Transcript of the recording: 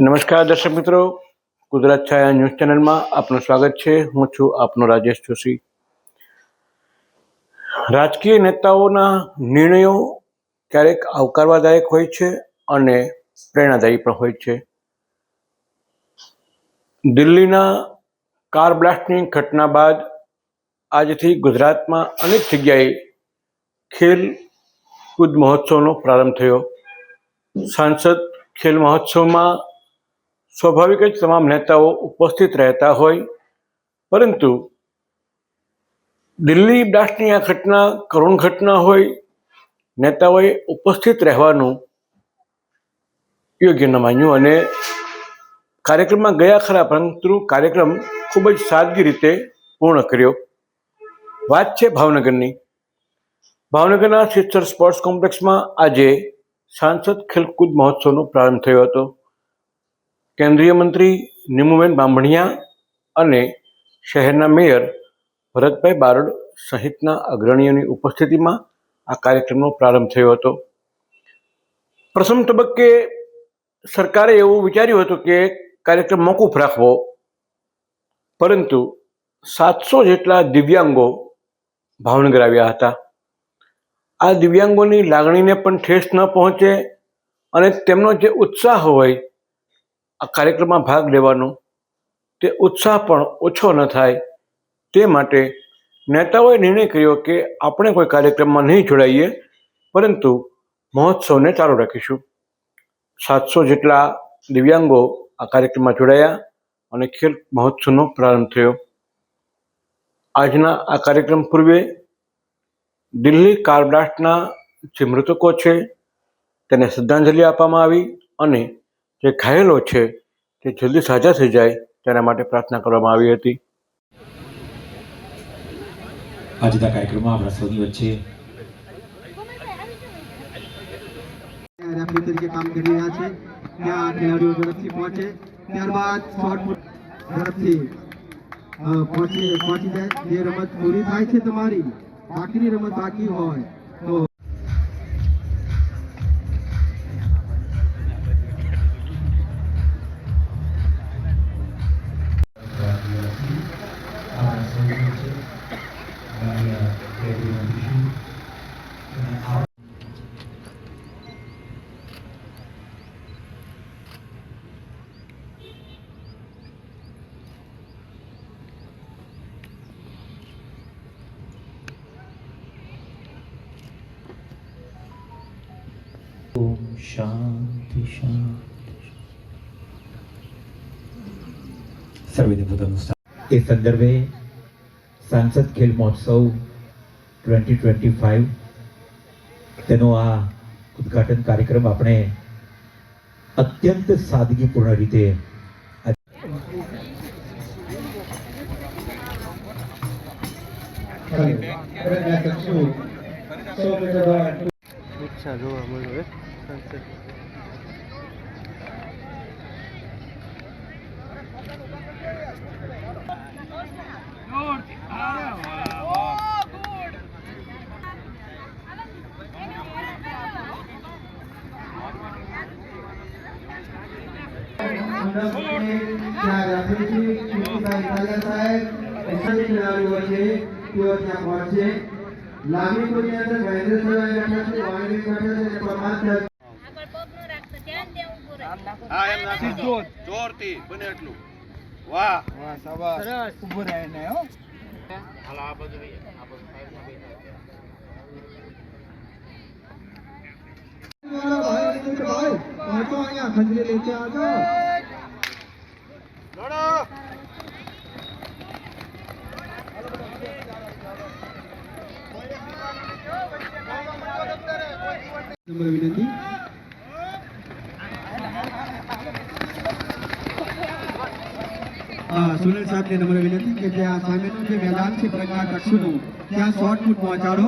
નમસ્કાર દર્શક મિત્રો, ગુજરાત છાયા ન્યૂઝ ચેનલમાં આપનું સ્વાગત છે. હું છું આપનો રાજેશ જોશી. રાજકીય નેતાઓના નિર્ણયો ક્યારેક આવકારવાદાયક હોય છે અને પ્રેરણાદાયી પણ હોય છે. દિલ્હીના કાર બ્લાસ્ટની ઘટના બાદ આજથી ગુજરાતમાં અનેક જગ્યાએ ખેલ કૂદ મહોત્સવનો પ્રારંભ થયો. સાંસદ ખેલ મહોત્સવમાં સ્વાભાવિક જ તમામ નેતાઓ ઉપસ્થિત રહેતા હોય. પરંતુ દિલ્હી બ્લાસ્ટની આ ઘટના, કરુણ ઘટના હોય, નેતાઓએ ઉપસ્થિત રહેવાનું યોગ્ય ન માન્યું અને કાર્યક્રમમાં ગયા ખરા, પરંતુ કાર્યક્રમ ખૂબ જ સાદગી રીતે પૂર્ણ કર્યો. વાત છે ભાવનગરની. ભાવનગરના શિસ્તર સ્પોર્ટ્સ કોમ્પ્લેક્સમાં આજે સાંસદ ખેલકૂદ મહોત્સવનો પ્રારંભ થયો હતો. કેન્દ્રીય મંત્રી નીમુબેન બાંભણિયા અને શહેરના મેયર ભરતભાઈ બારડ સહિતના અગ્રણીઓની ઉપસ્થિતિમાં આ કાર્યક્રમનો પ્રારંભ થયો હતો. પ્રથમ તબક્કે સરકારે એવું વિચાર્યું હતું કે કાર્યક્રમ મોકૂફ રાખવો, પરંતુ સાતસો જેટલા દિવ્યાંગો ભાવનગર આવ્યા હતા. આ દિવ્યાંગોની લાગણીને પણ ઠેસ ન પહોંચે અને તેમનો જે ઉત્સાહ હોય આ કાર્યક્રમમાં ભાગ લેવાનો, તે ઉત્સાહ પણ ઓછો ન થાય. તે માટે નેતાઓએ નિર્ણય કર્યો કે આપણે કોઈ કાર્યક્રમમાં નહીં જોડાઈએ, પરંતુ મહોત્સવને ચાલુ રાખીશું. સાતસો જેટલા દિવ્યાંગો આ કાર્યક્રમમાં જોડાયા અને ખેલ મહોત્સવનો પ્રારંભ થયો. આજના આ કાર્યક્રમ પૂર્વે દિલ્હી કાર બ્લાસ્ટના જે મૃતકો છે, તેને શ્રદ્ધાંજલિ આપવામાં આવી અને જે ઘાયલો છે તે જલ્દી સાજા થઈ જાય તેના માટે પ્રાર્થના કરવામાં આવી હતી. આજના કાર્યક્રમમાં આપણા સૌની વચ્ચે રેફરી તરીકે કામ કરી રહ્યા છે. ત્યાં ખેલાડીઓ ઝડપથી પહોંચે. ત્યારબાદ શોર્ટ ઝડપથી પહોંચી પહોંચી જાય. જે રમત પૂરી થાય છે તમારી બાકીની રમત બાકી હોય તો શાંતિ શાંતિ સર્વેને પોતાનું એ સંદર્ભે સાંસદ ખેલ મહોત્સવ ટ્વેન્ટી ટ્વેન્ટી ફાઇવ તેનો આ ઉદ્ઘાટન કાર્યક્રમ આપણે અત્યંત સાદગીપૂર્ણ રીતે ચક્ષુ સો મીટર દોડ ત્યાં રેફરી કીર્તિભાઈ કાલિયા સાહેબ એસએસસી ખેલાડીઓ છે તેઓ ત્યાં પહોંચે લાંબી કુદની અંદર મહેન્દ્રભાઈ બેઠા છે વાણી બેઠા છે અને પ્રમાદ ઊભું રહે. હા એમ રાખો જોરથી બને એટલું. વાહ. ભાઈ ભાઈ પહોંચો અહીંયા ખંજરી લેકે આ લડો નંબર વિનંતી. સુનિલ સાહેબને નમ્ર વિનંતી કે આ સામેનું જે મેદાન છે પ્રજ્ઞા કક્ષનું, ત્યાં શોર્ટ ફૂટ પહોંચાડો.